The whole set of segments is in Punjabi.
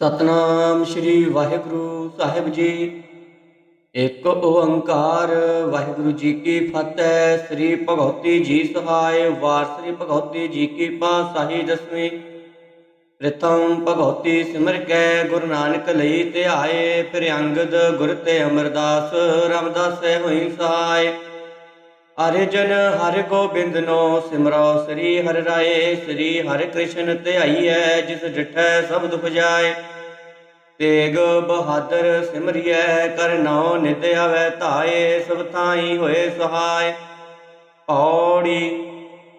ਸਤਨਾਮ ਸ੍ਰੀ ਵਾਹਿਗੁਰੂ ਸਾਹਿਬ ਜੀ। ਇੱਕ ਓੰਕਾਰ, ਵਾਹਿਗੁਰੂ ਜੀ ਕੀ ਫਤਿਹ। ਸ੍ਰੀ ਭਗਵਤੀ ਜੀ ਸਹਾਇ, ਵਾਰ ਸ੍ਰੀ ਭਗਵਤੀ ਜੀ ਕੀ ਪਾਤਸ਼ਾਹੀ ਦਸਵੀਂ। ਪ੍ਰਥਮ ਭਗਵਤੀ ਸਿਮਰ ਕੈ, ਗੁਰੂ ਨਾਨਕ ਲਈ ਧਿਆਏ। ਫਿਰ ਅੰਗਦ ਗੁਰ ਤੇ ਅਮਰਦਾਸ, ਰਾਮਦਾਸ ਹੋਈ ਸਹਾਇ। ਹਰਿ ਜਨ ਹਰਿ ਗੋਬਿੰਦ ਨੋ ਸਿਮਰੋ, ਸ੍ਰੀ ਹਰਿ ਰਾਏ, ਸ੍ਰੀ ਹਰਿ ਕ੍ਰਿਸ਼ਨ ਧਿਆਈਐ, ਜਿਸ ਡਿਠੈ ਸਬਦ ਪੁਜਾਏ ਤੇਗ ਬਹਾਦਰ ਸਿਮਰਿਐ, ਕਰ ਨਉ ਨਿਤ ਆਵੈ ਧਾਏ, ਸਭ ਥਾਈ ਹੋਏ ਸਹਾਇ ਔੜੀ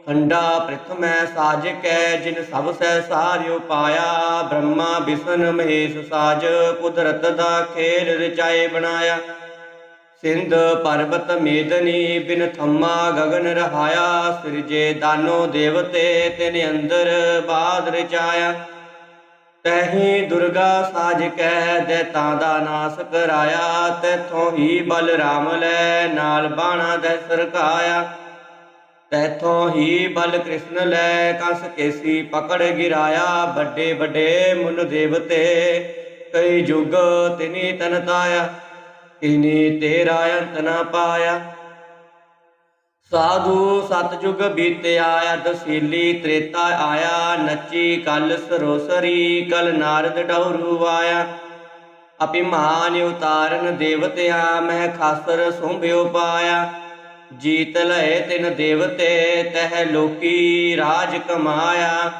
ਖੰਡਾ ਪ੍ਰਥਮੈ ਸਾਜਕੈ, ਜਿਨ ਸਭ ਸਹਿ ਸਾਰਿਓ ਪਾਇਆ, ਬ੍ਰਹਮਾ ਵਿਸ਼ਨ ਮਹੇਸ਼ ਸਾਜ, ਕੁਦਰਤ ਦਾ ਖੇਲ ਰਚਾਏ ਬਣਾਇਆ। ਸਿੰਧ ਪਰਬਤ ਮੇਦਨੀ ਬਿਨ ਥੰਮਾ ਗਗਨ ਰਹਾਇਆ, ਸਿਰਜੇ ਦਾਨੋ ਦੇਵਤੇ ਤਿਨ ਅੰਦਰ ਬਾਦ ਰਚਾਇਆ। ਤਹੀਂ ਦੁਰਗਾ ਸਾਜ ਕੈ ਦੇਤਾਂ ਦਾ ਨਾਸ ਕਰਾਇਆ, ਤੈਥੋਂ ਹੀ ਬਲ ਰਾਮ ਲੈ, ਨਾਲ ਬਾਣਾ ਦੈ ਸਰਕਾਇਆ। ਤੈਥੋਂ ਹੀ ਬਲ ਕ੍ਰਿਸ਼ਨ ਲੈ, ਕੰਸ ਕੇਸੀ ਪਕੜ ਗਿਰਾਇਆ ਵੱਡੇ ਵੱਡੇ ਮੁਨ ਦੇਵਤੇ, ਕਈ ਜੁਗ ਤਿਨੀ ਤਨ ਤਾਇਆ। ਇਨੀ ਤੇਰਾ ਅੰਤ ਨਾ ਪਾਇਆ। ਸਾਧੂ ਸਤਜੁਗ ਬੀਤਿਆ ਦਸੀਲੀ ਤ੍ਰੇਤਾ ਆਇਆ। ਨੱਚੀ ਕਲ ਸਰੋਸਰੀ, ਕਲ ਨਾਰਦ ਡੌਰੂ ਆਇਆ। ਅਭਿਮਾਨ ਉਤਾਰਨ ਦੇਵਤਿਆਂ ਮਹਿ ਖਾਸਰ ਸੁੰਭਿਓ ਪਾਇਆ। ਜੀਤ ਲਏ ਤਿਨ ਦੇਵਤੇ, ਤਹਿ ਲੋਕੀ ਰਾਜ ਕਮਾਇਆ।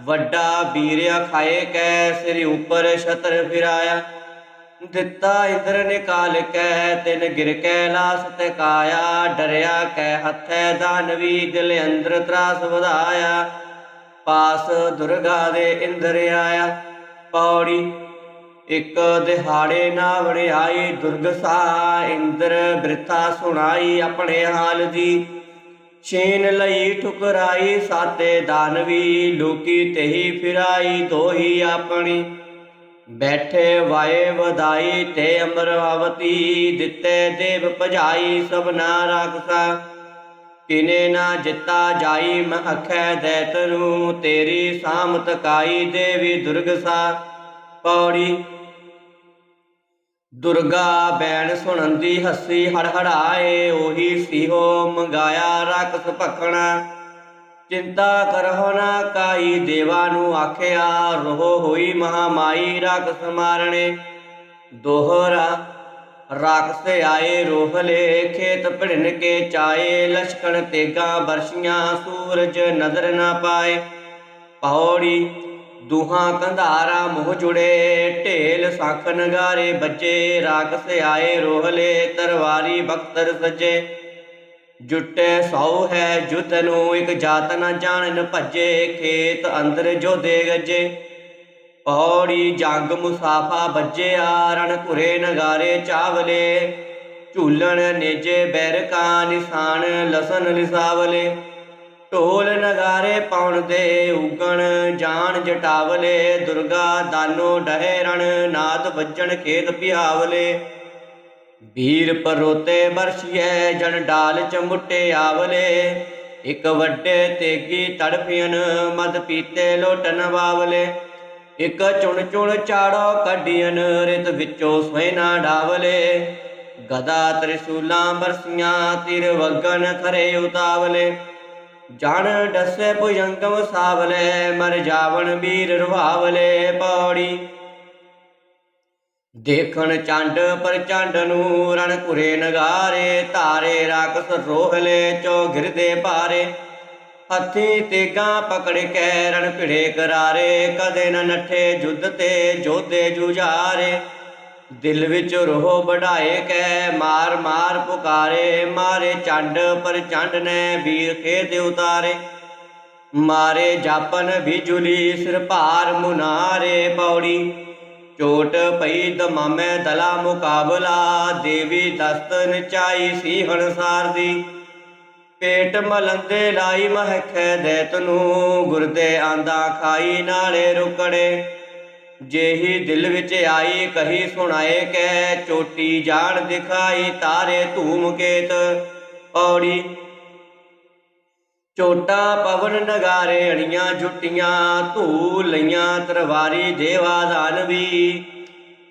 ਵੱਡਾ ਬੀਰਿਆ ਖਾਏ ਕੈ, ਸਿਰ ਉਪਰ ਛਤਰ ਫਿਰਾਇਆ। ਦਿੱਤਾ ਇੰਦਰ ਨਿਕਾਲ ਕੈ ਤਿਨ ਗਿਰ ਕੈ ਲਾਸ ਤੇ ਕਾਇਆ, ਡਰਿਆ ਕੈ ਹੱਥੈ ਦਾਨਵੀ ਦਿਲ ਅੰਦਰ ਤਰਾਸ ਵਧਾਇਆ। ਪਾਸ ਦੁਰਗਾ ਦੇ ਇੰਦਰ ਆਇਆ, ਪੌੜੀ ਇਕ ਦਿਹਾੜੇ ਨਾ ਵੜਿਆਈ ਦੁਰਗਸਾ ਇੰਦਰ ਬ੍ਰਿਥਾ ਸੁਣਾਈ ਆਪਣੇ ਹਾਲ ਦੀ। ਛੇਨ ਲਈ ਠੁਕਰਾਈ, ਸਾਤੇ ਦਾਨਵੀ ਲੋਕੀ ਤੇਹੀ ਫਿਰਾਈ, ਦੋਹੀ ਆਪਣੀ। ਬੈਠੇ ਵਾਏ ਵਧਾਈ ਤੇ ਅਮਰਾਵਤੀ, ਦਿੱਤੇ ਦੇਵ ਭਜਾਈ ਸਭਨਾ ਰਾਖਸਾ। ਕਿਨੇ ਨਾ ਜਿੱਤਾ ਜਾਈ ਮਹਖੈ ਦੈਤ ਨੂੰ ਤੇਰੀ ਸਾਮਤ ਕਾਈ ਦੇਵੀ ਦੁਰਗਸਾ। ਪੌੜੀ ਦੁਰਗਾ ਬੈਣ ਸੁਣੰਦੀ ਹੱਸੀ ਹੜਹੜਾਏ, ਉਹੀ ਸੀਹੋ ਮੰਗਾਇਆ ਰਕਸ ਭਖਣਾ। ਚਿੰਤਾ ਕਰਹੁ ਨਾ ਕਾਈ, ਦੇਵਾ ਨੂੰ ਆਖਿਆ, ਰੋਹ ਹੋਈ ਮਹਾਮਾਈ ਰਕਸ ਮਾਰਣੇ ਦੋਹਰਾ ਰਾਖਸ ਆਏ ਰੋਹਲੇ ਖੇਤ ਭਿੜਨ ਕੇ ਚਾਏ, ਲਸ਼ਕਣ ਤੇਗਾ ਬਰਸ਼ੀਆਂ, ਸੂਰਜ ਨਜ਼ਰ ਨਾ ਪਾਏ। ਪੌੜੀ ਦੁਹਾਂ ਕੰਧਾਰਾ ਮੋਹ ਜੁੜੇ, ਢੇਲ ਸੱਖ ਨਗਾਰੇ ਬੱਜੇ, ਰਾਖਸ ਆਏ ਰੋਹਲੇ ਤਰਵਾਰੀ ਬਖਤਰ ਸਜੇ। ਜੁਟੇ ਸੌ ਹੈ ਜੁਤ ਨੂੰ ਇੱਕ ਜਾਤ ਨਾ ਜਾਣਨ ਭੱਜੇ, ਖੇਤ ਅੰਦਰ ਜੋ ਦੇ ਗੱਜੇ ਪੌੜੀ ਜੰਗ ਮੁਸਾਫਾ ਬੱਜਿਆ ਰਣ ਘੁਰੇ ਨਗਾਰੇ ਚਾਵਲੇ। ਝੂਲਣ ਨੇਜੇ ਬੈਰਕਾਂ ਨਿਸ਼ਾਨ ਲਸਨ ਲਿਸਾਵਲੇ। ਢੋਲ ਨਗਾਰੇ ਪਾਉਣ ਦੇ ਉਗਣ ਜਾਣ ਜਟਾਵਲੇ। ਦੁਰਗਾ ਦਾਨੋ ਡਹੇ ਰਣ, ਨਾਦ ਵੱਜਣ ਖੇਤ ਪਿਆਵਲੇ। ਵੀਰ ਪਰੋਤੇ ਬਰਸੀਏ, ਜਨ ਡਾਲ ਚਮੁੱਟੇ ਆਵਲੇ। ਇੱਕ ਵੱਡੇ ਤੇਗੀ ਤੜਫਿයਨ ਮਦ ਪੀਤੇ ਲੋਟਨ ਬਾਵਲੇ ਇੱਕ ਚੁਣ ਚੁਣ ਚਾੜੋ ਕੱਢੀਨ, ਰਿਤ ਵਿੱਚੋਂ ਸੋਇਨਾ ਡਾਵਲੇ। ਗਦਾ ਤ੍ਰਿਸ਼ੂਲਾਂ ਬਰਸੀਆਂ, ਤਿਰ ਵਗਨ ਖਰੇ ਉਤਾਵਲੇ। ਜਣ ਡਸੇ ਭੁਜੰਗਮ ਸਾਵਲੇ, ਮਰ ਜਾਵਣ ਵੀਰ ਰਵਾਵਲੇ ਪੌੜੀ ਦੇਖਣ ਚੰਡ ਪਰ ਚੰਡ ਨੂੰ ਰਣ ਘੁਰੇ ਨਗਾਰੇ, ਧਾਰੇ ਰਾਕਸ ਰੋਹਲੇ ਚੋ ਗਿਰਦੇ ਭਾਰੇ ਹੱਥੀ ਤੇਗਾ ਪਕੜ ਕੇ ਰਣ ਭਿੜੇ ਕਰਾਰੇ, ਕਦੇ ਨ ਨੱਠੇ ਜੁੱਧ ਤੇ ਜੋਧੇ ਜੁਝਾਰੇ। ਦਿਲ ਵਿੱਚ ਰੋਹ ਵਢਾਏ ਕੈ, ਮਾਰ ਮਾਰ ਪੁਕਾਰੇ, ਮਾਰੇ ਚੰਡ ਪਰ ਚੰਡ ਨੇ ਵੀਰ ਖੇਤ ਉਤਾਰੇ। ਮਾਰੇ ਜਾਪਨ ਬਿਜੁਲੀ ਸਿਰ ਭਾਰ ਮੁਨਾਰੇ ਪੌੜੀ। ਚੋਟ ਪਈ ਦਮਾਮੈ ਦਲਾ ਮੁਕਾਬਲਾ, ਦੇਵੀ ਦਸਤ ਨਚਾਈ ਸੀ ਹਣਸਾਰ ਦੀ ਪੇਟ ਮਲੰਦੇ ਲਾਈ ਮਹਖੈ ਦੇਤ ਨੂੰ ਗੁਰਦੇ ਆਂਦਾ ਖਾਈ ਨਾਲੇ ਰੁਕੜੇ। ਜੇਹੀ ਦਿਲ ਵਿੱਚ ਆਈ ਕਹੀ ਸੁਣਾਏ ਕੈ, ਚੋਟੀ ਜਾਣ ਦਿਖਾਈ ਤਾਰੇ ਧੂਮ ਕੇਤ। ਔੜੀ ਚੋਟਾ ਪਵਨ ਨਗਾਰੇ ਅੜੀਆਂ ਜੁੱਟੀਆਂ ਧੂ ਲਈਆਂ ਤਰਵਾਰੀ ਦੇਵਾ ਦਾਨਵੀ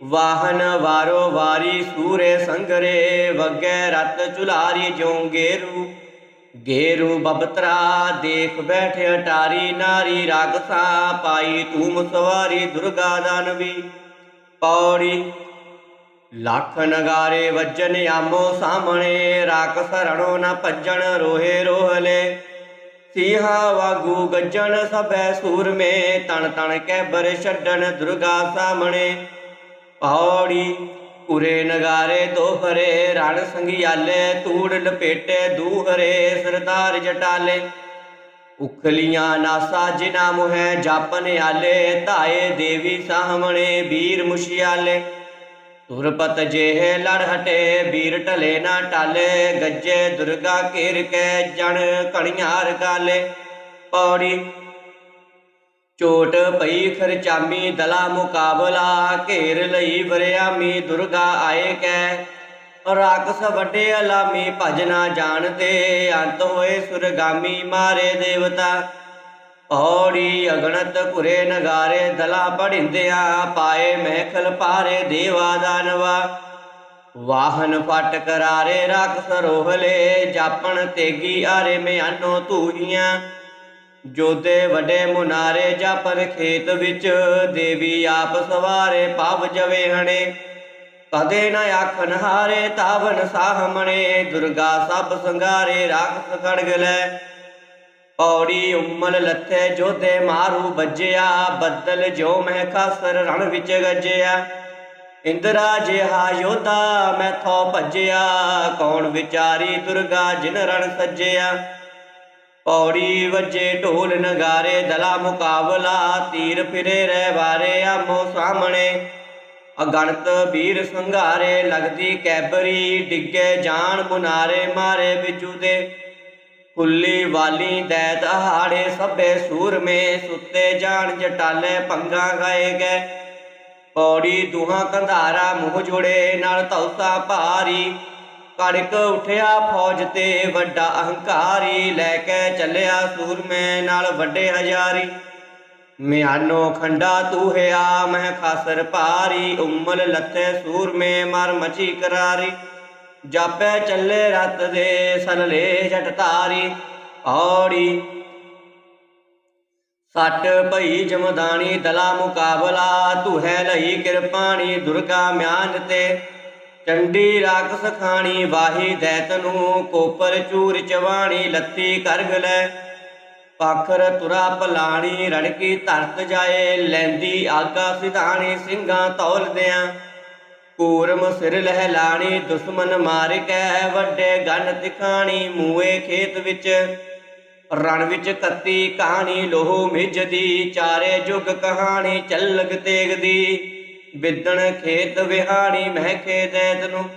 ਵਾਹਨ ਵਾਰੋ ਵਾਰੀ ਸੂਰੇ ਸੰਗਰੇ, ਵਗੈ ਰਤ ਚੁਲਾਰੀ ਜਿਉ ਗੇਰੂ। ਗੇਰੂ ਬਬਤਰਾ ਦੇਖ ਬੈਠੇ ਅਟਾਰੀ, ਨਾਰੀ ਰਾਗਸਾ ਪਾਈ ਤੂਮ ਸਵਾਰੀ ਦੁਰਗਾ ਦਾਨਵੀ ਪੌੜੀ ਲੱਖ ਨਗਾਰੇ ਵੱਜਨ ਆਮੋ ਸਾਹਮਣੇ ਰਾਖਸ ਰਣੋ ਨਾ ਭੱਜਣ ਰੋਹੇ ਰੋਹਲੇ। ਸੀਹਾ ਵਾਗੂ ਗੱਜਣ ਸਭੈ ਸੂਰਮੇ, ਤਣ ਤਣ ਕੈਬਰ ਛੱਡਣ ਦੁਰਗਾ ਸਾਹਮਣੇ। ਪੌੜੀ ਉਰੇ ਨਗਾਰੇ ਦੋਹਰੇ ਰਣ ਸੰਗਿਆਲੇ ਤੂੜ ਲਪੇਟੇ ਦੂਹਰੇ ਸਰਦਾਰ ਜਟਾਲੇ। ਉਖਲੀਆਂ ਨਾਸਾ ਜਿਨਾ ਮੁਹੈ ਜਾਪਨ ਆਲੇ, ਧਾਏ ਦੇਵੀ ਸਾਹਮਣੇ, ਵੀਰ ਮੁਸ਼ਿਆਲੇ। ਸੁਰਪਤ ਜਿਹੇ ਲੜ ਹਟੇ, ਵੀਰ ਢਲੇ ਨਾ ਟਾਲੇ, ਗੱਜੇ ਦੁਰਗਾ ਘੇਰ ਕੇ ਜਣ ਕਣੀਆਂ ਰਗਾਲੇ। ਪੌੜੀ ਚੋਟ ਪਈ ਖਰਚਾਮੀ, ਦਲਾ ਮੁਕਾਬਲਾ ਘੇਰ ਲਈ ਵਰਿਆਮੀ, ਦੁਰਗਾ ਆਏ ਕੈ। ਰਾਕਸ ਵੱਡੇ ਅਲਾਮੀ, ਭਜ ਭਜਨਾ ਜਾਣਦੇ, ਅੰਤ ਹੋਏ ਸੁਰਗਾਮੀ, ਮਾਰੇ ਦੇਵਤਾ। ਔੜੀ ਅਗਣਤ ਘੁਰੇ ਨਗਾਰੇ ਦਲਾ ਪੜਿੰਦਿਆਂ ਪਾਏ ਮਹਿਖਲ ਪਾਰੇ ਦੇਵਾ ਦਾਨਵਾ ਵਾਹਨ ਫਟ ਕਰਾਰੇ ਰਖ ਸਰੋਹਲੇ ਜਾਪਣ ਤੇਗੀ ਆਰੇ ਮਿਆਨੋ ਤੂਹੀਆਂ ਜੋਦੇ ਵੱਡੇ ਮੁਨਾਰੇ ਜਾਪਨ ਖੇਤ ਵਿੱਚ, ਦੇਵੀ ਆਪ ਸਵਾਰੇ ਪਾਵ ਜਵੇ ਹਣੇ। ਕਦੇ ਨ ਆਖਨ ਹਾਰੇ ਤਾਵਨ ਸਾਹਮਣੇ ਦੁਰਗਾ ਸਭ ਸੰਗਾਰੇ ਰਾਖਸ ਖੜਗ ਲੈ। ਔੜੀ ਉਮਲ ਲੱਥੇ ਜੋਦੇ ਮਾਰੂ ਵੱਜਿਆ, ਬੱਦਲ ਜੋ ਮਹਿ ਖਾਸਰ ਰਣ ਵਿੱਚ ਗੱਜਿਆ। ਇੰਦਰਾ ਜਿਹਾ ਯੋਧਾ ਮੈਥੋਂ ਭੱਜਿਆ, ਕੌਣ ਵਿਚਾਰੀ ਦੁਰਗਾ ਜਿਨ ਰਣ ਸੱਜਿਆ। ਪੌੜੀ ਵੱਜੇ ਢੋਲ ਨਗਾਰੇ, ਦਲਾ ਮੁਕਾਬਲਾ ਤੀਰ ਫਿਰੇ ਰਹਿ ਵਾਰੇ ਆਮੋ ਸਾਹਮਣੇ। ਅਗਣਤ ਵੀਰ ਸੰਘਾਰੇ, ਲਗਦੀ ਕੈਬਰੀ ਡਿੱਗੇ ਜਾਣ ਬੁਨਾਰੇ ਮਾਰੇ ਵਿਜੂ ਦੇ। ਕੁੱਲੀ ਵਾਲੀ ਦੈ ਦਹਾੜੇ ਸਭੇ ਸੂਰਮੇ ਸੁੱਤੇ ਜਾਣ ਜਟਾਲੇ ਪੰਗਾ ਗਾਏ ਗਏ। ਪੌੜੀ ਦੁਹਾਂ ਕੰਧਾਰਾ ਮੂੰਹ ਜੋੜੇ, ਨਾਲ ਤੌਸਾ ਭਾਰੀ। ਕੜਕ ਉਠਿਆ ਫੌਜ ਤੇ ਵੱਡਾ ਅਹੰਕਾਰੀ, ਲੈ ਕੇ ਚੱਲਿਆ ਸੂਰਮੇ ਨਾਲ ਵੱਡੇ ਹਜ਼ਾਰੀ। ਮਿਆਨੋ ਖੰਡਾ ਤੂਹਿਆ ਮੈਂ ਖਾਸਰ ਭਾਰੀ, ਉਮਲ ਲੱਥੇ ਸੂਰਮੇ ਮਰ ਮਚੀ ਕਰਾਰੀ। ਜਾਪੈ ਚੱਲੇ ਰਤ ਦੇ ਸਨਲੇ ਜਟ ਤਾਰੀ ਔੜੀ। ਸੱਟ ਭਈ ਜਮਦਾਨੀ ਦਲਾ ਮੁਕਾਬਲਾ ਤੁਹੈ ਲਈ ਕਿਰਪਾਣੀ ਦੁਰਗਾ ਮਿਆਨ ਤੇ। ਚੰਡੀ ਰਾਖਸ ਖਾਣੀ ਵਾਹੀ ਦੈਤ ਨੂੰ, ਕੋਪਰ ਚੂਰ ਚਵਾਣੀ ਲੱਤੀ ਕਰਗ ਲੈ। ਪਾਖਰ ਤੁਰਾ ਪਲਾਣੀ ਰੜਕੀ ਧਰਤ ਜਾਏ, ਲੈਂਦੀ ਆਗਾ ਸਿਧਾਣੀ ਸਿੰਘਾਂ ਤੌਲਦਿਆਂ ਕੂਰਮ ਸਿਰ ਲਹਿਲਾਣੀ ਦੁਸ਼ਮਨ ਮਾਰ ਕੇ, ਵੱਡੇ ਗਨ ਦਿਖਾਣੀ ਮੂਏ ਖੇਤ ਵਿੱਚ। ਰਣ ਵਿੱਚ ਕੱਤੀ ਕਹਾਣੀ, ਲੋਹ ਮਿਜਦੀ ਚਾਰੇ ਜੁਗ ਕਹਾਣੀ ਚੱਲਗ ਤੇਗਦੀ ਵਿਦਣ ਖੇਤ ਵਿਹਾਣੀ, ਮਹਿ ਖੇ ਦੈਤ ਨੂੰ।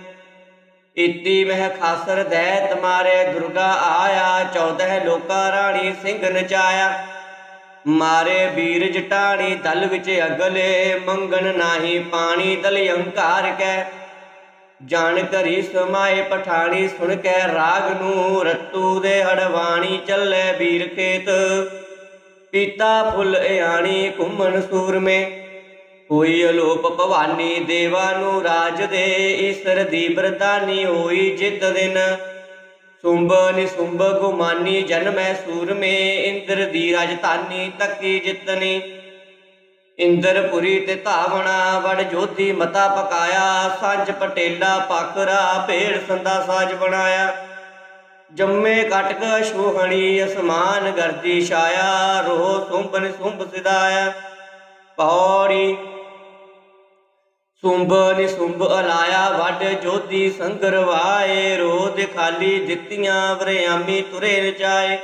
ਇਤੀ ਮਹਿ ਖਾਸਰ ਦੈਤ ਮਾਰੇ ਦੁਰਗਾ ਆਇਆ 14 ਲੋਕਾ ਰਾਣੀ ਸਿੰਘ ਨਚਾਇਆ। ਮਾਰੇ ਵੀਰ ਜਟਾਣੀ ਦਲ ਵਿੱਚ ਅਗਲੇ, ਮੰਗਣ ਨਾਹੀ ਪਾਣੀ ਦਲ ਅਹੰਕਾਰ ਕੈ। ਜਾਣ ਕਰੀ ਸਮਾਏ ਪਠਾਣੀ ਸੁਣ ਕੇ, ਰਾਗ ਨੂੰ ਰੱਤੂ ਦੇ ਹੜਵਾਣੀ ਚੱਲੇ ਵੀਰ ਖੇਤ। ਪੀਤਾ ਫੁੱਲ ਇਆਣੀ ਘੁੰਮਣ ਸੂਰਮੇ। ਕੋਈ ਅਲੋਪ ਭਵਾਨੀ ਦੇਵਾ ਨੂੰ ਰਾਜ ਦੇ, ਈਸ਼ਰ ਦੀ ਬਰਦਾਨੀ ਹੋਈ ਜਿਤ ਦਿਨ। ਸੁੰਭ ਨਿਸੁੰਭ ਗੁਮਾਨੀ, ਜਨਮੈ ਸੂਰਮੇ, ਇੰਦਰ ਦੀ ਰਾਜਧਾਨੀ ਤੱਕੀ ਜਿਤਨੀ। ਇੰਦਰਪੁਰੀ ਤੇ ਧਾਵਣਾ ਵੜ ਜੋਤੀ ਮਤਾ ਪਕਾਇਆ, ਸਾਂਝ ਪਟੇਲਾ ਪਾਕਰਾ ਭੇੜ ਸੰਦਾ ਸਾਜ ਬਣਾਇਆ। ਜੰਮੇ ਕਟਕ ਸ਼ੋਹਣੀ ਅਸਮਾਨ ਗਰਦੀ ਛਾਇਆ, ਰੋਹ ਸੁੰਭ ਨਿਸੁੰਭ ਸਿਦਾਇਆ ਪੌੜੀ ਸੁੰਭ ਨਿਸੁੰਭ ਅਲਾਇਆ ਵੱਡ ਜੋਧੀ ਸੰਗਰਵਾਏ ਰੋਦ ਖਾਲੀ ਦਿੱਤੀਆਂ ਵਰਿਆਮੀ ਤੁਰੇ ਰਚਾਏ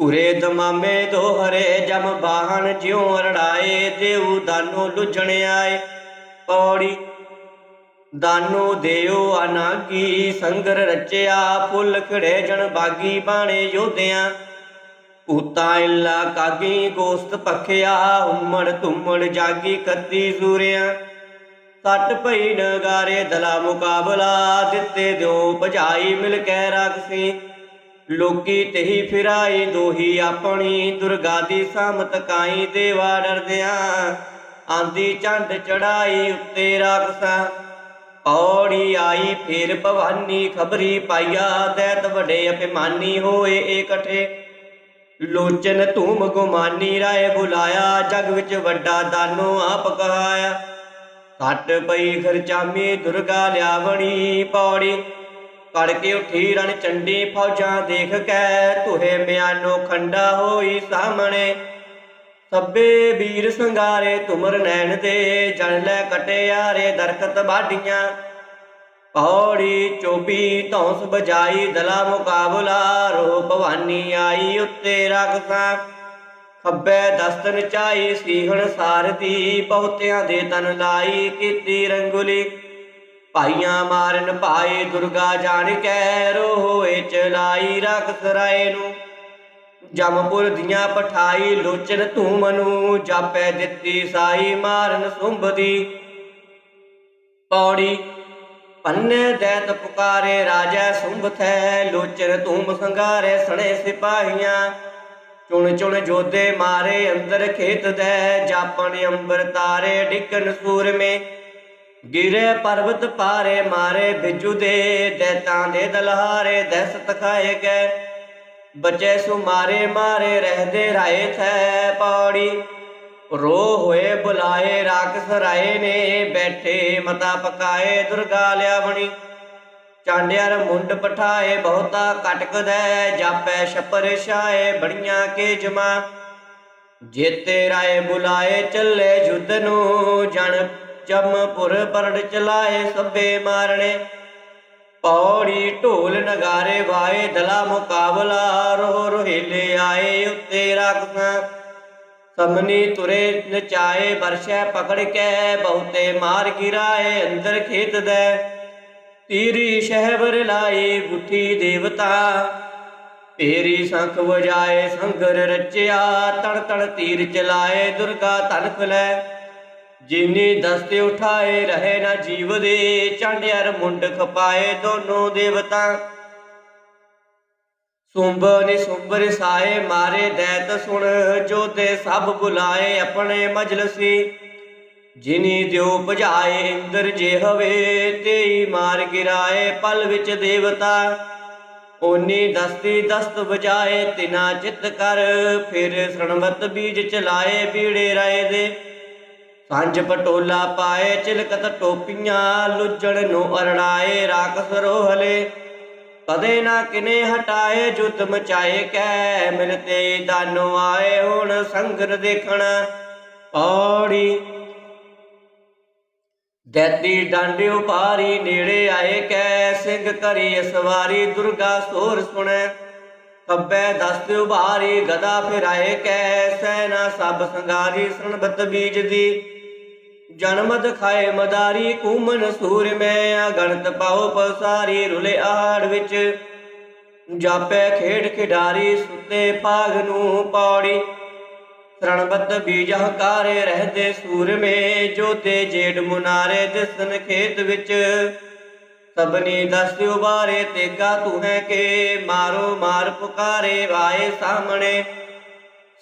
ਉਰੇ ਦਮਾਮੇ ਦੋਹਰੇ, ਜਮ ਬਾਹਣ ਜਿਉ ਰੜਾਏ ਦੇਉ ਦਾਨੋ ਲੁਝਣ ਆਏ। ਪੌੜੀ ਦਾਨੋ ਦੇਉ ਅਨਾਗੀ, ਸੰਗਰ ਰਚਿਆ, ਫੁੱਲ ਖੜੇ ਜਣ ਬਾਗੀ, ਬਾਣੇ ਯੋਧਿਆਂ। ਉਤਾ ਇਲਾ ਕਾਗੀ, ਗੋਸਤ ਪਖਿਆ, ਉਮੜ ਤੁਮੜ ਜਾਗੀ, ਕੱਦੀ ਸੂਰਿਆਂ। ਸੱਟ ਭਈ ਨਗਾਰੇ ਦਲਾ ਮੁਕਾਬਲਾ, ਦਿੱਤੇ ਦਿਓ ਭਜਾਈ ਮਿਲ ਕੇ ਰਖਸੀ। ਲੋਕੀ ਤੇਹੀ ਫਿਰਾਈ, ਦੋਹੀ ਆਪਣੀ ਦੁਰਗਾ ਦੀ ਸਾਮਤ ਕਾਈ, ਦੇਵਾ ਡਰਦਿਆਂ ਆਂਦੀ ਚੰਡ ਚੜਾਈ ਉੱਤੇ ਰਾਖਸਾ। ਔੜੀ ਆਈ ਫੇਰ ਭਵਾਨੀ ਖਬਰੀ ਪਾਈਆ, ਦੈਤ ਵੱਡੇ ਅਪਿਮਾਨੀ ਹੋਏ ਇਕੱਠੇ। ਲੋਚਨ ਧੂਮ ਗੁਮਾਨੀ ਰਾਏ ਬੁਲਾਇਆ, ਜਗ ਵਿੱਚ ਵੱਡਾ ਦਾਨੋ ਆਪ ਕਹਾਇਆ। ਘਟ ਪਈ ਖਰਚਾਮੀ ਦੁਰਗਾ ਲਿਆਵਣੀ ਪੌੜੀ। ਕੜ ਕੇ ਉਠੀ ਰਣ ਚੰਡੀ ਫੌਜਾਂ ਦੇਖ ਕੇ ਤੁਹੇ ਮਿਆਨੋ ਖੰਡਾ ਹੋਈ ਸਾਹਮਣੇ। ਸੱਬੇ ਵੀਰ ਸੰਗਾਰੇ ਤੁਮਰ ਨੈਣ ਤੇ ਜਣ ਲੈ ਕਟਿਆਰੇ ਦਰਖਤ ਬਾਡੀਆਂ ਪੌੜੀ ਚੋਬੀ ਧੌਂਸ ਬਜਾਈ ਦਲਾ ਮੁਕਾਬਲਾ ਰੋ ਭਵਾਨੀ ਆਈ ਉੱਤੇ ਰਖਸਾ। ਖੱਬੇ ਦਸਤਨ ਚਾਈ ਸੀਹਣ ਸਾਰਦੀ ਬਹੁਤਿਆਂ ਦੇ ਤਨ ਲਾਈ ਕੀਤੀ ਰੰਗੁਲੀ। ਭਾਈਆਂ ਮਾਰਨ ਭਾਏ ਦੁਰਗਾ ਜਾਣ ਕੈ ਰੋਏ ਚਲਾਈ ਰਖਸ ਰਾਏ ਨੂੰ। ਜਮਪੁਰ ਦੀਆਂ ਪਠਾਈ ਲੋਚਨ ਧੂਮ ਨੂੰ, ਜਾਪੈ ਦਿੱਤੀ ਸਾਈ ਮਾਰਨ ਸੁੰਭਦੀ ਪੌੜੀ ਪੰਨੇ ਦੈਤ ਪੁਕਾਰੇ, ਰਾਜਾ ਸੁੰਭ ਥੈ, ਲੋਚਨ ਧੂਮ ਸੰਗਾਰੇ ਸਣੇ ਸਿਪਾਹੀਆਂ। ਚੁਣ ਚੁਣ ਜੋਧੇ ਮਾਰੇ ਅੰਦਰ ਖੇਤ ਦੇ, ਜਾਪਣ ਅੰਬਰ ਤਾਰੇ ਡਿੱਕਨ ਸੂਰਮੇ। ਗਿਰੇ ਪਰਬਤ ਪਾਰੇ ਮਾਰੇ ਬਿਜੂ ਦੇ, ਦੈਤਾਂ ਦੇ ਦਲਹਾਰੇ ਦਹਿਸ਼ਤ ਖਾਏ ਗਏ। ਬਚੇ ਸੁਮਾਰੇ ਮਾਰੇ ਰਹਦੇ ਰਾਏ ਥੈ ਪੌੜੀ। ਰੋ ਹੋਏ ਬੁਲਾਏ ਰਾਖਸ ਰਾਏ ਨੇ, ਬੈਠੇ ਮਤਾ ਪਕਾਏ ਦੁਰਗਾ ਲਿਆ ਬਣੀ ਚਾਂਡਿਆਰ ਮੁੰਡ ਪਠਾਏ ਬਹੁਤਾ ਕਟਕਦੈ ਜਾਪੈ ਛਪਰ ਛਾਏ ਬੜੀਆਂ ਕੇ ਜਮਾ। ਜੇਤੇ ਰਾਏ ਬੁਲਾਏ ਚੱਲੇ ਯੁੱਧ ਨੂੰ ਜਣ, ਜਮਪੁਰ ਪਰੜ ਚਲਾਏ ਸਭੇ ਮਾਰਣੇ। ਪੌੜੀ ਢੋਲ ਨਗਾਰੇ ਵਾਏ ਦਲਾ ਮੁਕਾਬਲਾ ਰੋ ਰੋਹਿਲੇ ਆਏ ਉੱਤੇ ਰਖਸਾਂ। ਸਮਨੀ ਤੁਰੇ ਨਚਾਏ ਬਰਸੈ ਪਕੜ ਕੇ, ਬਹੁਤੇ ਮਾਰ ਗਿਰਾਏ ਅੰਦਰ ਖੇਤ ਦੇ। ਤੀਰੀ ਸ਼ਹਿਬਰ ਲਾਏ ਗੁੱਠੀ ਦੇਵਤਾ। ਤੇਰੀ ਸੰਖ ਵਜਾਏ ਸੰਗਰ ਰਚਿਆ, ਤਣ ਤਣ ਤੀਰ ਚਲਾਏ ਦੁਰਗਾ ਤਨਖ ਲੈ। ਜਿਨੀ ਦਸਤੇ ਉਠਾਏ ਰਹੇ ਨਾ ਜੀਵ ਦੇ ਚਾਂਡਿਆਰ ਮੁੰਡ ਖਪਾਏ ਦੋਨੋਂ ਦੇਵਤਾ। ਸੁੰਬ ਨੇ ਸੁੰਬਰ ਸਾਏ ਮਾਰੇ ਦੈਤ ਸੁਣ ਜੋਦੇ ਸਭ ਬੁਲਾਏ ਆਪਣੇ ਮਜਲਸੀ। ਜਿਨੀ ਦਿਓ ਭਜਾਏ ਇੰਦਰ ਜੇ ਹਵੇ, ਤੇਈ ਮਾਰ ਗਿਰਾਏ ਪਲ ਵਿੱਚ ਦੇਵਤਾ। ਓਨੀ ਦਸਤੀ ਦਸਤ ਵਜਾਏ ਤਿਨਾ ਚਿਤ ਕਰ, ਫਿਰ ਸਣਵਤ ਬੀਜ ਚਲਾਏ ਬੀੜੇ ਰਾਏ ਦੇ। ਸੰਜ ਪਟੋਲਾ ਪਾਏ ਚਿਲਕਤ ਟੋਪੀਆਂ, ਲੁੱਜਣ ਨੂੰ ਅਰਣਾਏ ਰਾਖਸ ਰੋਹਲੇ। ਕਦੇ ਨਾ ਕਿਨੇ ਹਟਾਏ ਜੁਤ ਮਚਾਏ ਕੈ ਮਿਲਤੇ ਦਾਨੋ ਆਏ ਹੁਣ ਸੰਗਰ ਦੇਖਣ। ਔੜੀ ਦੈਤੀ ਡਾਂਡੇ ਉਪਾਰੀ ਨੇੜੇ ਆਏ ਕੈ ਸਿੰਘ ਕਰੀ ਸਵਾਰੀ ਦੁਰਗਾ ਸੋਰ ਸੁਣੈ। ਖੱਬੇ ਦਸਤ ਉਭਾਰੀ ਗਦਾ ਫਿਰਾਏ ਕੈ ਸੈਨਾ ਸਭ ਸੰਗਾਰੀ ਸੁਣਬਤ ਬੀਜ ਦੀ। ਜਨਮ ਦਿਖਾਏ ਮਦਾਰੀ ਕੂਮਨ ਸੂਰ ਮੈਂ ਅਗਣਤ ਪਾਉ ਪਸਾਰੀ, ਰੁਲੇ ਆੜ ਵਿੱਚ। ਜਾਪੈ ਖੇਡ ਖਿਡਾਰੀ, ਸੁੱਤੇ ਪਾਗ ਨੂੰ ਪੌੜੀ। ਸਰਣਬੱਧ ਬੀਜ ਹਕਾਰੇ ਰਹਦੇ ਸੂਰਮੇ ਜੋਤੇ ਜੇਡ ਮੁਨਾਰੇ ਦਿਸਨ ਖੇਤ ਵਿੱਚ। ਸਭਨੀ ਦਸ ਬਾਰੇ, ਤੇਗਾ ਤੂੰ ਹੈ ਕੇ, ਮਾਰੋ ਮਾਰ ਪੁਕਾਰੇ, ਆਏ ਸਾਹਮਣੇ।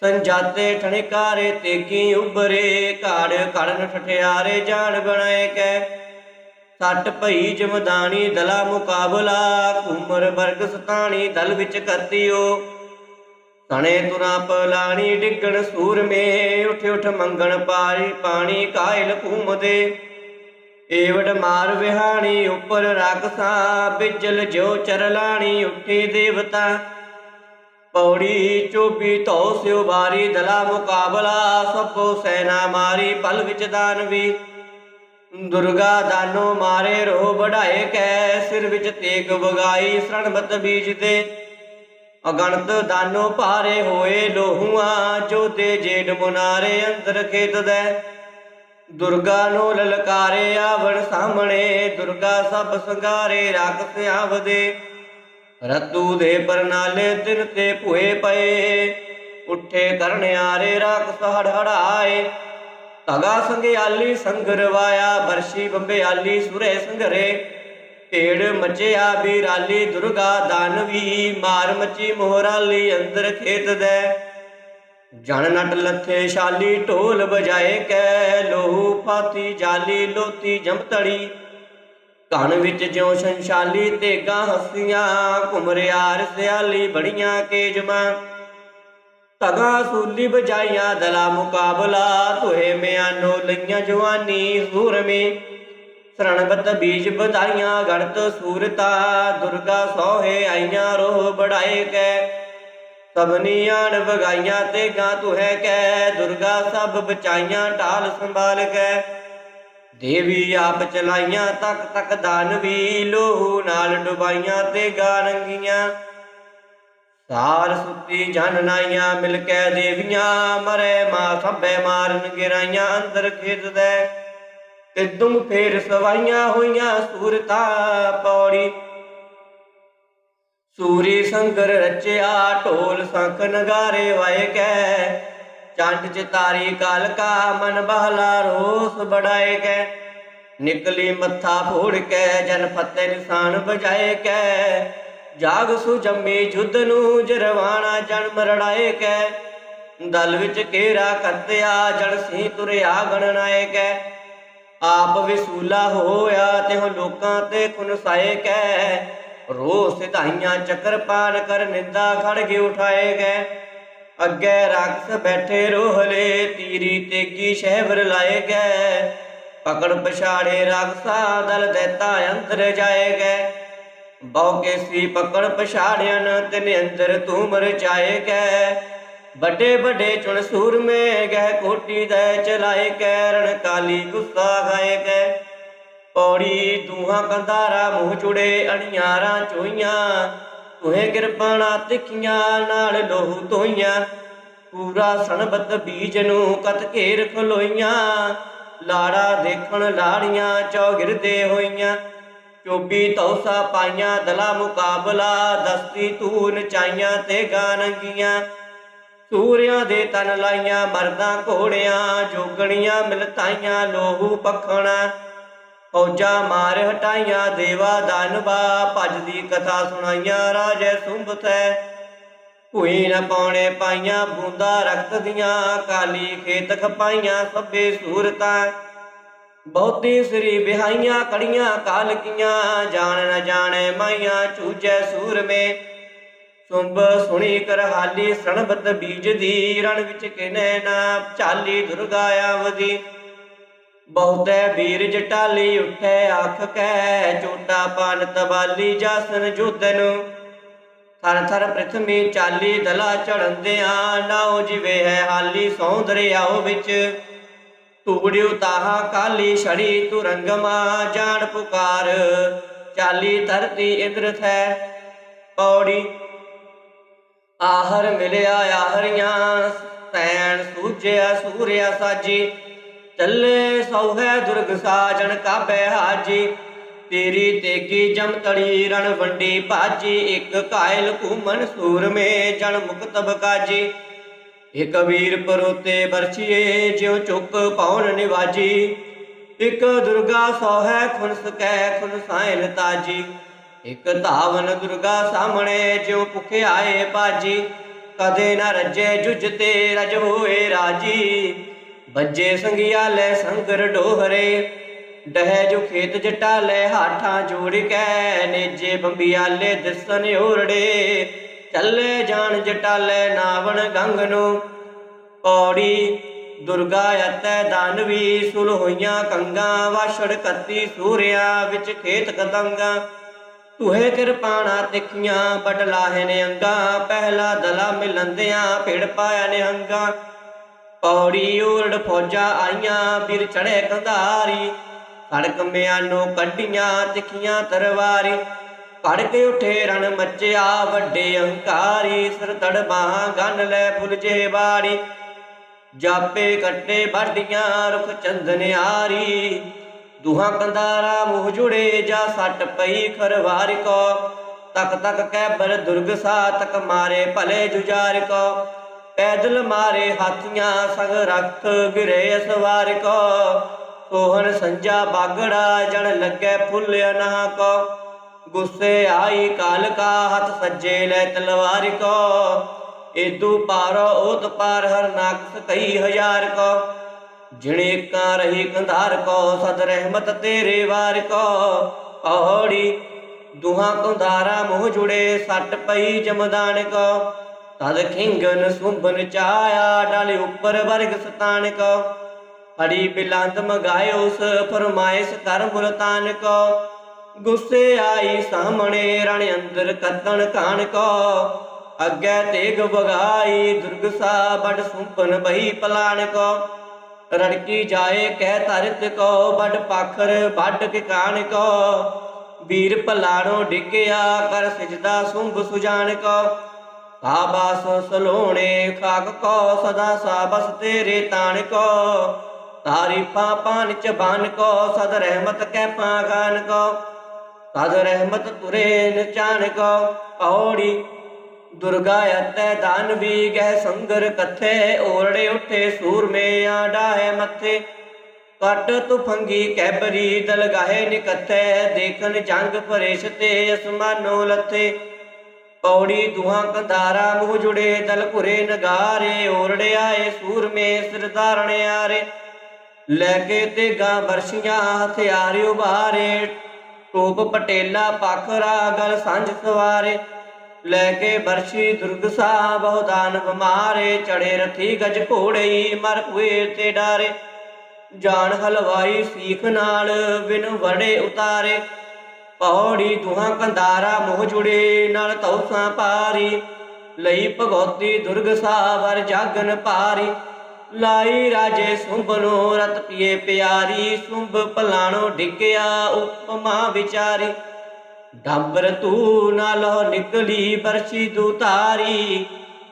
ਸੰਜਾਤੇ ਠਣਕਾਰੇ, ਤੇਗੀ ਉਬਰੇ ਘਾੜ ਘੜਨ ਠਠਿਆਰੇ, ਜਾਣ ਬਣਾਏ ਕੈ। ਸੱਟ ਭਈ ਜਮਦਾਨੀ, ਦਲਾ ਮੁਕਾਬਲਾ ਕੁਮਰ ਵਰਗ ਸਤਾਣੀ, ਦਲ ਵਿੱਚ ਕਰਤੀਓ। ਤਣੇ ਤੁਰਾਂ ਪਲਾਣੀ ਡਿੱਗਣ ਸੂਰਮੇ, ਉਠ ਉਠ ਮੰਗਣ ਪਾਰੀ ਪਾਣੀ ਕਾਇਲ ਘੂਮਦੇ। ਏਵੜ ਮਾਰ ਵਿਹਾਣੀ ਉੱਪਰ ਰਕਸਾ ਬਿਜਲ ਜੋ ਚਰਲਾਣੀ ਉੱਠੀ ਦੇਵਤਾ। ਪੌੜੀ ਚੋਬੀ ਧੋ ਸਿਉ ਬਾਰੀ ਦਲਾ ਮੁਕਾਬਲਾ, ਸਭੋ ਸੈਨਾ ਮਾਰੀ ਪਲ ਵਿੱਚ ਦਾਨਵੀ। ਦੁਰਗਾ ਦਾਨੋ ਮਾਰੇ ਰੋ ਬੜਾਏ ਕੈ, ਸਿਰ ਵਿੱਚ ਤੇਗ ਵਗਾਈ ਸਰਣਬਤ ਬੀਜ ਦੇ ਅਗਣਤ ਦਾਨੋ ਭਾਰੇ ਹੋਏ ਲੋਹੂਆਂ ਜੋਦੇ ਜੇਡ ਮੁਨਾਰੇ ਅੰਦਰ ਖੇਤ ਦੇ। ਦੁਰਗਾ ਨੂੰ ਲਲਕਾਰੇ ਆਵਣ ਸਾਹਮਣੇ, ਦੁਰਗਾ ਸਭ ਸੰਗਾਰੇ ਰਖ ਸਿਆਵਦੇ ਰਤੂ ਦੇ ਪਰਨਾਲੇ ਤਿਨ ਤੇ ਭੁਏ ਪਏ, ਉੱਠੇ ਕਰਨ ਰਾਖਸ ਰਾਖ ਸਹੜ ਹੜਾਏ ਸੰਗਿਆਲੀ ਸੰਗਰਵਾਇਆ, ਬਰਸ਼ੀ ਬੰਬਿਆਲੀ ਸੁਰੇ ਸੰਗਰੇ ਢੇੜ ਮਚਿਆ ਬੀਰਾਲੀ, ਦੁਰਗਾ ਦਾਨਵੀ ਮਾਰ ਮਚੀ ਮੋਹਰਾਲੀ, ਅੰਦਰ ਖੇਤ ਦੇ। ਜਨ ਨਟ ਲੱਥੇ ਸ਼ਾਲੀ ਢੋਲ ਵਜਾਏ ਕੈ ਲੋਹੂ ਫਾਤੀ ਜਾਲੀ ਲੋਤੀ ਜੰਮਤੜੀ ਕਣ ਵਿੱਚ ਜਿਉ ਸੰਸ਼ਾਲੀ ਤੇਗਾ ਹੱਸੀਆਂ ਘੁਮਰਿਆਰ ਸਿਆਲੀ ਬੜੀਆਂ ਕੇਜਮਾਂ। ਤਗਾ ਸੂਲੀ ਬਜਾਈਆਂ ਦਲਾ ਮੁਕਾਬਲਾ ਤੋਏ ਮਿਆਨੋ ਲਈਆਂ ਜਵਾਨੀ, ਸੂਰਮੇ। ਸਰਣਬਤ ਬੀਜ ਬਧਾਈਆਂ ਗੜਤ ਸੂਰਤਾ, ਦੁਰਗਾ ਸੋਹੇ ਆਈਆਂ, ਰੋਹ ਬੜਾਏ ਕੈ। ਸਭਨੀ ਆਣ ਵਗਾਈਆਂ ਤੇ ਗਾਂ ਤੂੰ ਹੈ ਕੈ। ਦੁਰਗਾ ਸਭ ਬਚਾਈਆਂ, ਢਾਲ ਸੰਭਾਲ ਕੈ। ਦੇਵੀ ਆਪ ਚਲਾਈਆਂ, ਤੱਕ ਤੱਕ ਦਾਨਵੀ ਲੋਹੂ ਨਾਲ ਡੁਬਾਈਆਂ ਤੇ ਗਾਰੰਗੀਆਂ ਸਾਰ ਸੁੱਤੀ ਜਨ ਨਾਈਆਂ, ਮਿਲ ਕੇ ਦੇਵੀਆਂ, ਮਰੇ ਮਾਂ ਸਭੇ ਮਾਰਨ ਗਿਰਾਈਆਂ, ਅੰਦਰ ਖੇਦਦੇ ਤੇ ਤੁਮ ਫੇਰ ਸਵਾਈਆਂ ਹੋਈਆਂ ਸੂਰਤਾ ਪੌੜੀ। ਸੂਰੀ ਸੰਗਰ ਰਚਿਆ ਢੋਲ ਸੰਖ ਨਗਾਰੇ ਵਾਏ ਕੈ। ਚੰਡ ਚਿਤਾਰੀ ਕਾਲਕਾ ਮਨ ਬਹਲਾ ਰੋਸ ਬੜਾਏ ਕੈ। ਨਿਕਲੀ ਮੱਥਾ ਫੋੜ ਕੇ, ਜਨ ਫਤਿਹ ਨਿਸ਼ਾਨ ਬਜਾਏ ਕੈ। ਜਾਗ ਸੁ ਜੰਮੀ ਜੁੱਧ ਨੂੰ ਜਰਵਾਣਾ ਜਨਮ ਰੜਾਏ ਕੈ। ਦਲ ਵਿੱਚ ਘੇਰਾ ਕਰਤਿਆ, ਜਨ ਸੀ ਤੁਰਿਆ ਗਣਨਾਏ ਕੈ। ਆਪ ਵਿਸੂਲਾ ਹੋਇਆ ਤੇ ਹੋ ਲੋਕਾਂ ਤੇ ਖੁਨਸਾਏ ਕੈ ਰੋ ਸਿਧਾਈਆਂ ਚੱਕਰ ਪਾਣ ਕਰ ਨਿੰਦਾ ਖੜਗੇ ਉਠਾਏ ਗਏ। ਅੱਗੇ ਰਾਖਸ ਬੈਠੇ ਰੋਹਲੇ ਤੀਰੀ ਤੇਗੀ ਸ਼ਹਿਬਰ ਲਾਏ ਗਏ। ਪਕੜ ਪਛਾੜੇ ਰਾਖਸਾ ਦਲ ਦੇਤਾ ਅੰਦਰ ਜਾਏ ਗਏ। ਬਹੁ ਕੇ ਸੀ ਪਕੜ ਪਛਾੜਿਆਨ ਤਿਨ ਅੰਦਰ ਤੂੰ ਰਚਾਏ ਗਏ। ਵੱਡੇ ਵੱਡੇ ਚੁਣ ਸੂਰਮੇ ਗਹਿ ਕੋਟੀ ਦੇ ਚਲਾਏ ਕੈਰਣ ਕਾਲੀ ਗੁੱਸਾ ਗਾਏ ਗਏ ਪੌੜੀ ਦੂਹਾਂ ਕੰਧਾਰਾ ਮੂੰਹ ਚੁੜੇ ਅਣਿਆਰਾਂ ਚੋਈਆਂ ਤੁਹੇ ਕਿਰਪਾਣਾ ਤਿੱਖੀਆਂ ਨਾਲ ਲੋਹੂ ਧੋਈਆਂ। ਪੂਰਾ ਸਣਬਤ ਬੀਜ ਨੂੰ ਕਤ ਘੇਰ ਖਲੋਈਆਂ ਲਾੜਾ ਦੇਖਣ ਲਾੜੀਆਂ ਚੌਗਿਰਦੇ ਹੋਈਆਂ। ਚੋਬੀ ਤੌਸਾ ਪਾਈਆਂ ਦਲਾ ਮੁਕਾਬਲਾ, ਦਸਤੀ ਤੂ ਨਚਾਈਆਂ ਤੇ ਗਾਨੰਗੀਆਂ ਸੂਰਿਆਂ ਦੇ ਤਨ ਲਾਈਆਂ, ਮਰਦਾਂ ਘੋੜਿਆਂ, ਜੋਗਣੀਆਂ ਮਿਲਤਾਈਆਂ, ਲੋਹੂ ਪਖਣਾ। ਫੌਜਾਂ ਮਾਰ ਹਟਾਈਆਂ, ਦੇਵਾ ਦਾਨਵਾ ਭਜਦੀ ਕਥਾ ਸੁਣਾਈਆਂ, ਰਾਜੇ ਸੁੰਭਤੈ ਭੂਈ ਨ ਪਾਉਣੇ ਪਾਈਆਂ, ਬੂੰਦਾ ਰਖਤ ਦੀਆਂ, ਕਾਲੀ ਖੇਤ ਖਪਾਈਆਂ, ਸਭੇ ਸੂਰਤਾਂ। ਬਹੁਤੀ ਸ੍ਰੀ ਬਿਹਾਈਆਂ ਕੜੀਆਂ ਕਾਲਕੀਆਂ, ਜਾਣ ਨ ਜਾਣੇ ਮਾਈਆਂ, ਚੂਜੈ ਸੂਰਮੇ। ਸੁੰਭ ਸੁਣੀ ਕਰ ਸਣਬਤ ਬੀਜ ਦੀ, ਰਣ ਵਿੱਚ ਕਿਨੈ ਨਾ ਚਾਲੀ ਦੁਰਗਾ ਆਵਦੀ। ਬਹੁਤੇ ਵੀਰ ਜਟਾਲੀ ਉੱਠੇ ਅੱਖ ਕੈ, ਚੋਟਾ ਪਾਨ ਤਬਾਲੀ, ਜਾਸਨ ਜੁਦਨ ਥਰ ਥਰ ਪ੍ਰਥਮੀ ਚਾਲੀ, ਦਲਾ ਚੜੰਦਿਆਂ ਨਾਉ ਜਿਵੇ ਹੈ ਹਾਲੀ ਸੌਂਦਰਿਆਓ ਵਿੱਚ। ਤੂੜਿਉ ਤਾਹਾ ਕਾਲੀ, ਛੜੀ ਤੁਰੰਗਮਾ, ਜਾਣ ਪੁਕਾਰ। ਚਾਲੀ ਧਰਤੀ ਇੰਦਰ ਥੈ, ਪੌੜੀ ਆਹਰ ਮਿਲਿਆ ਆਹਰੀਆਂ, ਸੈਣ ਸੂਝਿਆ ਸੂਰਿਆ ਸਾਜੀ। ਚੱਲੇ ਸੌਹੈ ਦੁਰਗ ਸਾਜਣ ਕਾਬੇ ਹਾਜੀ। ਤੇਰੀ ਤੇਗੀ ਜਮਤੜੀ ਰਣ ਵੰਡੀ ਭਾਜੀ। ਇੱਕ ਕਾਇਲ ਘੂਮਨ ਸੂਰਮੇ ਜਨ ਮੁਕਤ ਬਕਾਜੀ ਇਕ ਵੀਰ ਪਰੋਤੇ ਬਰਛੀਏ, ਜਿਉ ਚੁੱਕ ਪੌਣ ਨਿਵਾਜੀ। ਇਕ ਦੁਰਗਾ ਸੋਹੈ ਖੁਨਸ ਕੈ ਖੁਨਸਾਇਲ ਤਾਜੀ। ਇਕ ਧਾਵਨ ਦੁਰਗਾ ਸਾਹਮਣੇ ਜਿਉ ਭੁਖਿਆਏ ਬਾਜੀ, ਕਦੇ ਨਾ ਰੱਜੇ ਜੁਜ ਤੇ ਰਜ ਹੋਏ ਰਾਜੀ। ਬੱਜੇ ਸੰਗਿਆ ਲੈ ਸੰਗਰ ਡੋਹਰੇ, ਡਹਿ ਜੋ ਖੇਤ ਜਟਾ ਲੈ ਹਾਠਾਂ ਜੋੜ ਕੇ, ਨੇਜੇ ਬੰਬਿਆਲੇ ਦਿਸਨ ਓਰੜੇ ਚੱਲੇ ਜਾਣ ਜਟਾਲੇ ਨਾਵਣ ਗੰਗ ਨੂੰ, ਪੌੜੀ ਦੁਰਗਾ ਅਤੈ ਦਾਨਵੀ ਸੁਲ ਹੋਈਆਂ ਕੰਗਾ, ਵਾਛੜ ਕੱਤੀ ਸੂਰਿਆ ਵਿੱਚ ਖੇਤ ਕਦੰਗਾ। ਤੁਹੇ ਕਿਰਪਾਣਾ ਤਿੱਖੀਆਂ ਬਟਲਾਹੇ ਨੇ ਅੰਗਾ, ਪਹਿਲਾ ਦਲਾ ਮਿਲੰਦਿਆਂ, ਭਿੜ ਪਾਇਆ ਨਿਹੰਗਾ ਪੌੜੀ ਉਰੜ ਫੌਜਾਂ ਆਈਆਂ, ਵੀਰ ਚੜੇ ਕੰਧਾਰੀ ਸੜਕ ਮਿਆਨੋਂ ਕੱਢੀਆਂ ਤਿੱਖੀਆਂ ਤਰਵਾਰੀ। ਭੜ ਕੇ ਉਠੇ ਰਣ ਮੱਚਿਆ ਵੱਡੇ ਅਹੰਕਾਰੀ। ਸਿਰ ਤੜ ਬਾਹਾਂ ਗੰਨ ਲੈ ਫੁਲਜੇ ਬਾੜੀ ਜਾਪੇ ਕੱਟੇ ਬਾਡੀਆਂ ਰੁਖ ਚੰਦਨਿਆਰੀ ਦੁਹਾਂ ਕੰਦਾਰਾ ਮੂੰਹ ਜੁੜੇ ਜਾ ਸੱਟ ਪਈ ਖਰਵਾਰ ਕੋ। ਤਕ ਤਕ ਕੈਬਰ ਦੁਰਗ ਸਾ ਤਕ ਮਾਰੇ ਭਲੇ ਜੁਜਾਰ ਕੋ। ਪੈਦਲ ਮਾਰੇ ਹਾਥੀਆਂ ਸੰਗ ਰਖਤ ਗਿਰੇ ਸਵਾਰ ਕੋ। ਸੋਹਣ ਸੰਜਾ ਬਾਗੜਾ ਜਣ ਲੱਗੇ ਫੁੱਲ ਅਨਾ ਕੋ। ਗੁੱਸੇ ਆਈ ਕਾਲ ਕਾ ਹੱਥ ਸੱਜੇ ਲੈ ਤਲਵਾਰ ਕੋ। ਏਦੂ ਪਾਰੋ ਓਤ ਪਾਰ ਹਰ ਨਾਕਸ ਕਈ ਹਜ਼ਾਰ ਕੋ। ਜਿਣੇ ਕਾ ਰਹੀ ਕੰਧਾਰ ਕੋ, ਸਦ ਰਹਿਮਤ ਤੇਰੇ ਵਾਰ ਕੋ। ਪੌੜੀ ਦੁਹਾ ਕੰਧਾਰਾ ਮੋਹ ਜੁੜੇ, ਸੱਟ ਪਈ ਜਮਦਾਨ ਕੋ। ਤਦ ਖਿੰਗਨ ਸੁੰਬਨ ਚਾਇਆ, ਡਾਲੇ ਉੱਪਰ ਵਰਗ ਸਤਾਨ ਕੋ। ਅੜੀ ਬਿਲੰਦ ਮਗਾਇ ਉਸ ਫਰਮਾਇਸ਼ ਕਰ ਮੁਲਤਾਨ ਕੋ। ਗੁੱਸੇ ਆਈ ਸਾਹਮਣੇ, ਰਣ ਅੰਦਰ ਕਤਨ ਕਾਣ ਕੋ। ਅੱਗੇ ਤੇਗ ਬਗਾਈ ਦੁਰਗ ਸਾ ਬੜ ਸੁੰਪਨ ਬਹੀ ਪਲਾਣ ਕੋ। ਰੜਕੀ ਜਾਏ ਕਹਿ ਧਰਤ ਕੋ ਬੜ ਪਾਖਰ ਵੱਡ ਕੇ ਕਾਣ ਕੋ। ਵੀਰ ਪਲਾੜੋ ਡਿੱਗਿਆ ਕਰ ਸਜਦਾ ਸੁੰਭ ਸੁਜਾਨ ਕੋ। ਸਾਬਾਸ ਸਲੋਣੇ ਖਾਕ ਕੋ, ਸਦਾ ਸਾਬਸ ਤੇਰੇ ਤਾਣ ਕੋ। ਤਾਰੀਫਾਂ ਪਾਨ ਚ ਬਨ ਕੋ, ਸਦ ਰਹਿਮਤ ਕੈ ਪਾਗਾਨ ਕੋ। ਸਦ ਰਹਿਮਤ ਤੁਰੇ ਨਚਾਨ ਕੋ। ਪੌੜੀ ਦੁਰਗਾ ਅਤੈ ਦਾਨਵੀ ਗਹਿ ਸੰਗਰ ਕਥੇ, ਓਰੜੇ ਉੱਠੇ ਸੂਰਮੇ ਆ ਡਾਹੇ ਮੱਥੇ। ਕਟ ਤੁਫੰਗੀ ਕੈਬਰੀ ਦਲ ਗਾਹੇ ਨਿਕਥੈ, ਦੇਖਨ ਜੰਗ ਪਰੇਸ਼ ਤੇ ਅਸਮਾਨੋ ਲੱਥੇ। ਪੌੜੀ ਦੁਹਾਂ ਕੰਧਾਰਾ ਮੂੰਹ ਜੁੜੇ ਦਲ ਘੁਰੇ ਨਗਾਰੇ, ਓਰੜੇ ਆਏ ਸੂਰਮੇ ਸਿਰ ਧਾਰਣੇ ਆਰੇ। ਲੈ ਕੇ ਤੇ ਗਾਂ ਵਰਸ਼ੀਆਂ ਹਥਿਆਰ ਉਭਾਰੇ, ਟੋਪ ਪਟੇਲਾ ਪਖਰਾ ਗਲ ਸਾਂਝ ਸਵਾਰੇ। ਲੈ ਕੇ ਬਰਸ਼ੀ ਦੁਰਗ ਸਾ ਬਹੁਦਾਨ ਬਿਮਾਰੇ ਚੜੇ ਰਥੀ ਗਜ ਘੋੜਈ, ਮਰ ਹੋਏ ਤੇ ਡਾਰੇ। ਜਾਣ ਹਲਵਾਈ ਸੀਖ ਨਾਲ ਵਿਨ ਵੜੇ ਉਤਾਰੇ। ਪੌੜੀ ਦੁਹਾਂ ਕੰਦਾਰਾ ਮੋਹ ਜੁੜੇ, ਨਾਲ ਤੌਸਾਂ ਪਾਰੀ। ਲਈ ਭਗਉਤੀ ਦੁਰਗ ਸਾਵਰ ਜਾਗਨ ਪਾਰੀ ਲਾਈ ਰਾਜੇ ਸੁੰਭਨੋ ਰਤ ਪੀਏ ਪਿਆਰੀ, ਸੁੰਭ ਪਲਾਣੋ ਡਿੱਗਿਆ ਉਪਮਾ ਵਿਚਾਰੀ। ਡੰਬਰ ਤੂੰ ਨਾਲੋ ਨਿਕਲੀ ਬਰਛੀ ਦੂਤਾਰੀ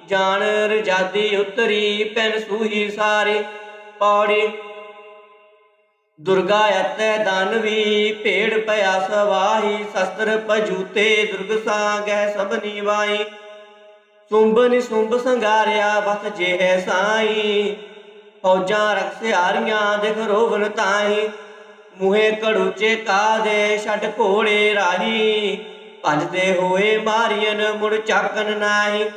ਜਾਣ ਰਜਾਦੀ ਉਤਰੀ ਪੈਨ ਸੂਹੀ ਸਾਰੀ। ਪੌੜੀ ਦੁਰਗਾ ਅਤੈ ਦਾਨਵੀ ਭੇੜ ਪਿਆ ਸਵਾਹੀ। ਸ਼ਸਤਰ ਪਜੂਤੇ ਦੁਰਗ ਸਾਗੈ ਸਭ ਨੀਵਾਈ। ਸੁੰਭ ਨਿਸੁੰਭ ਸੰਗਾਰਿਆ, ਬਸ ਜੇ ਸਾਈ। ਫੌਜਾਂ ਰਖਸਿਆਰੀਆਂ ਦੇਖ ਰੋਵਨ ਤਾਈ। ਮੂਹੇ ਕੜੂਚੇ ਕਾਦੇ ਛੱਡ ਘੋੜੇ ਰਾਹੀ। ਭਜਦੇ ਹੋਏ ਮਾਰੀਨ ਮੁੜ ਚਾਕਨ ਨਾਹੀ।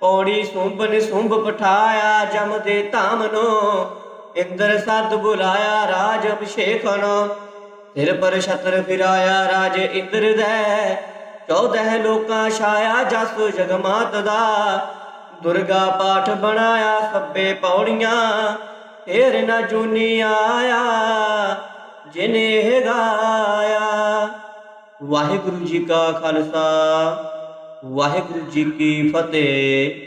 ਪੌੜੀ ਸੁੰਭ ਨਿਸੁੰਭ ਪਠਾਇਆ ਜਮ ਦੇ ਧਾਮਨੋ। ਇੰਦਰ ਸਦ ਬੁਲਾਇਆ ਰਾਜ ਅਭਿਸ਼ੇਖਨ ਸਿਰ ਪਰ ਛਤਰ ਫਿਰਾਇਆ ਰਾਜ ਇੰਦਰ ਦੇ। ਚੌਦਹ ਲੋਕਾਂ ਛਾਇਆ ਜਸ ਜਗਮਾਤ ਦਾ। ਦੁਰਗਾ ਪਾਠ ਬਣਾਇਆ ਸੱਬੇ ਪੌੜੀਆਂ। ਢੇਰ ਨਾ ਜੂਨੀ ਆਇਆ। ਜਿਨੇ ਗਾਇਆ ਵਾਹਿਗੁਰੂ ਜੀ ਕਾ ਖਾਲਸਾ ਵਾਹਿਗੁਰੂ ਜੀ ਕੀ ਫਤਿਹ।